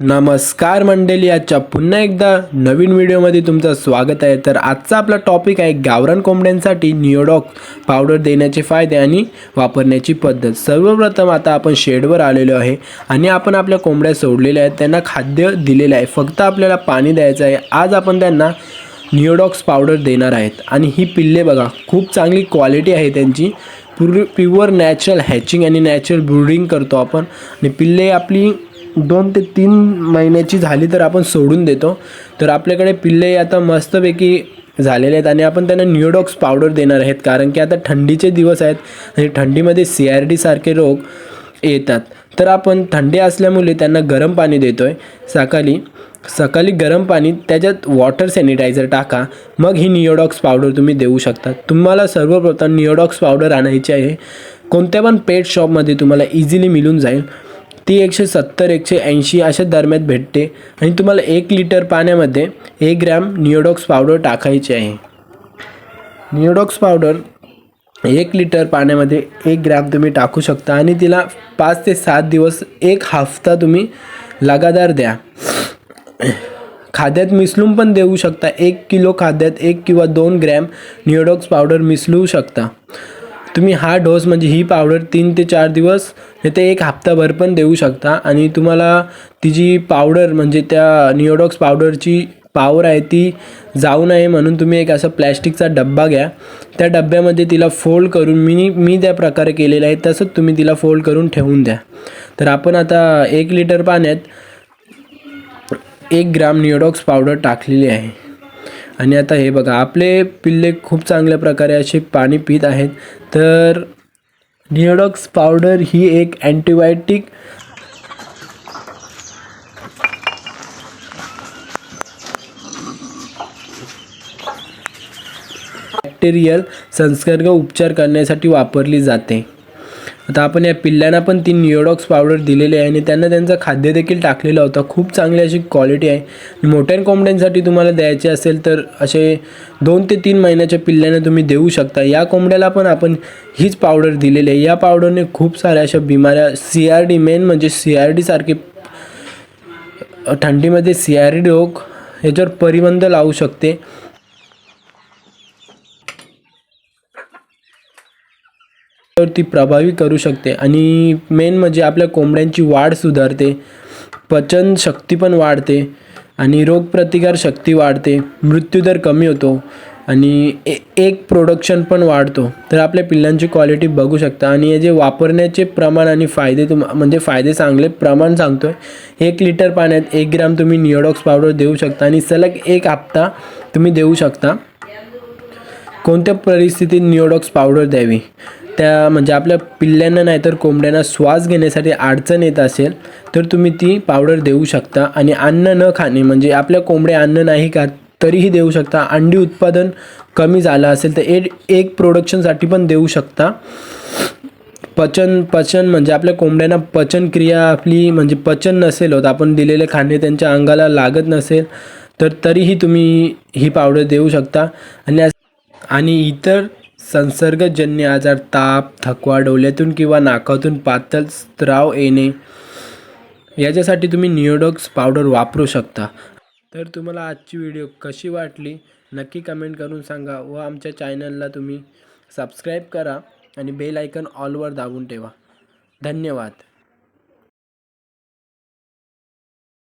नमस्कार मंडळी आजच्या पुन्हा एकदा नवीन व्हिडिओमध्ये तुमचं स्वागत आहे. तर आजचा आपला टॉपिक आहे गावरान कोंबड्यांसाठी निओडॉक पावडर देण्याचे फायदे आणि वापरण्याची पद्धत. सर्वप्रथम आता आपण शेडवर आलेलो आहे आणि आपण आपल्या कोंबड्या सोडलेल्या आहेत. त्यांना खाद्य दिलेलं आहे. फक्त आपल्याला पाणी द्यायचं आहे. आज आपण त्यांना निओडॉक्स पावडर देणार आहेत. आणि ही पिल्ले बघा खूप चांगली क्वालिटी आहे त्यांची. पूर्व प्युअर नॅचरल हॅचिंग आणि नॅचरल ब्रुडिंग करतो आपण. आणि पिल्ले आपली दोन ते तीन महिन्याची झाली तर आपण सोडून देतो. तर आपल्याकडे पिल्ले आता मस्तपैकी झालेले आहेत आणि आपण त्यांना न्यूडॉक्स पावडर देणार आहेत. कारण की आता थंडीचे दिवस आहेत आणि थंडीमध्ये सी आर डी सारखे रोग येतात. तर आपण थंडी असल्यामुळे त्यांना गरम पाणी देतो आहे सकाळी सकाळी गरम पाणी त्याच्यात वॉटर सॅनिटायझर टाका. मग ही निओडॉक्स पावडर तुम्ही देऊ शकता. तुम्हाला सर्वप्रथम निओडॉक्स पावडर आणायची आहे. कोणत्या पण पेट शॉपमध्ये तुम्हाला इझिली मिळून जाईल. ती एकशे सत्तर एकशे ऐंशी अशा दरम्यान भेटते आणि तुम्हाला एक लिटर पाण्यामध्ये एक ग्रॅम निओडॉक्स पावडर टाकायची आहे. निओडॉक्स पावडर एक लिटर पाण्यामध्ये एक ग्रॅम तुम्ही टाकू शकता आणि तिला पाच ते सात दिवस एक हफ्ता तुम्ही लगातार द्या. खाद्यात मिसळून पण देऊ शकता. एक किलो खाद्यात एक किंवा दोन ग्रॅम निओडॉक्स पावडर मिसळू शकता. तुम्ही हा डोस म्हणजे ही पावडर तीन ते चार दिवस नाही ते एक हप्ताभर पण देऊ शकता. आणि तुम्हाला ती जी पावडर म्हणजे त्या निओडॉक्स पावडरची पावर आहे ती जाऊ नये म्हणून तुम्ही एक असा प्लॅस्टिकचा डब्बा घ्या. त्या डब्यामध्ये तिला फोल्ड करून मी मी त्या प्रकारे केलेलं आहे तसंच तुम्ही तिला फोल्ड करून ठेवून द्या. तर आपण आता एक लिटर पाण्यात एक ग्राम निओडॉक्स पावडर टाकलेली आहे. आणि आता हे बघा आपले पिल्ले खूप चांगल्या प्रकारे असे पाणी पित आहेत. तर निओडॉक्स पावडर ही एक अँटीबायोटिक बॅक्टेरियल संसर्ग उपचार करण्यासाठी वापरली जाते. आता आपण या पिल्ल्यांना पण ती निओडॉक्स पावडर दिलेली आहे आणि त्यांना त्यांचं खाद्य देखील टाकलेलं होतं. खूप चांगली अशी क्वालिटी आहे. मोठ्या कोंबड्यांसाठी तुम्हाला द्यायचे असेल तर असे दोन ते तीन महिन्याच्या पिल्ल्यांना तुम्ही देऊ शकता. या कोंबड्याला पण आपण हीच पावडर दिलेली आहे. या पावडरने खूप साऱ्या अशा बिमाऱ्या सी आर डी मेन म्हणजे सी आर डी सारखे थंडीमध्ये सी आर डी रोग याच्यावर परिबंध लावू शकते. ती प्रभावी करू शकते. आणि मेन म्हणजे आपल्या कोंबड्यांची वाढ सुधारते. पचन शक्ती पण वाढते. आणि रोगप्रतिकार शक्ती वाढते. मृत्यूदर कमी होतो. आणि ए एक प्रोडक्शन पण वाढतो. तर आपल्या पिल्लांची क्वालिटी बघू शकता. आणि हे जे वापरण्याचे प्रमाण आणि फायदे तुम म्हणजे फायदे चांगले प्रमाण सांगतो आहे एक लिटर पाण्यात एक ग्राम तुम्ही निओडॉक्स पावडर देऊ शकता. आणि सलग एक हप्ता तुम्ही देऊ शकता. कोणत्या परिस्थितीत निओडॉक्स पावडर द्यावी? त्या म्हणजे आपल्या पिल्ल्यांना नाही तर कोंबड्यांना श्वास घेण्यासाठी अडचण येत असेल तर तुम्ही ती पावडर देऊ शकता आणि अन्न न खाणे म्हणजे आपल्या कोंबड्या अन्न नाही खात तरीही देऊ शकता. अंडी उत्पादन कमी झालं असेल तर एक एक प्रोडक्शनसाठी पण देऊ शकता. पचन पचन म्हणजे आपल्या कोंबड्यांना पचनक्रिया आपली म्हणजे पचन नसेल होत. आपण दिलेले खाणे त्यांच्या अंगाला लागत नसेल तर तरीही तुम्ही ही पावडर देऊ शकता. आणि आणि इतर संसर्गजन्य आजार ताप थकवा डोल्यातून किंवा नाकातून पातळ स्त्राव येणे याच्यासाठी तुम्ही निओडॉक्स पावडर वापरू शकता. तर तुम्हाला आजची व्हिडिओ कशी वाटली नक्की कमेंट करून सांगा व आमच्या चॅनलला तुम्ही सबस्क्राईब करा आणि बेल आयकन ऑलवर दाबून ठेवा. धन्यवाद.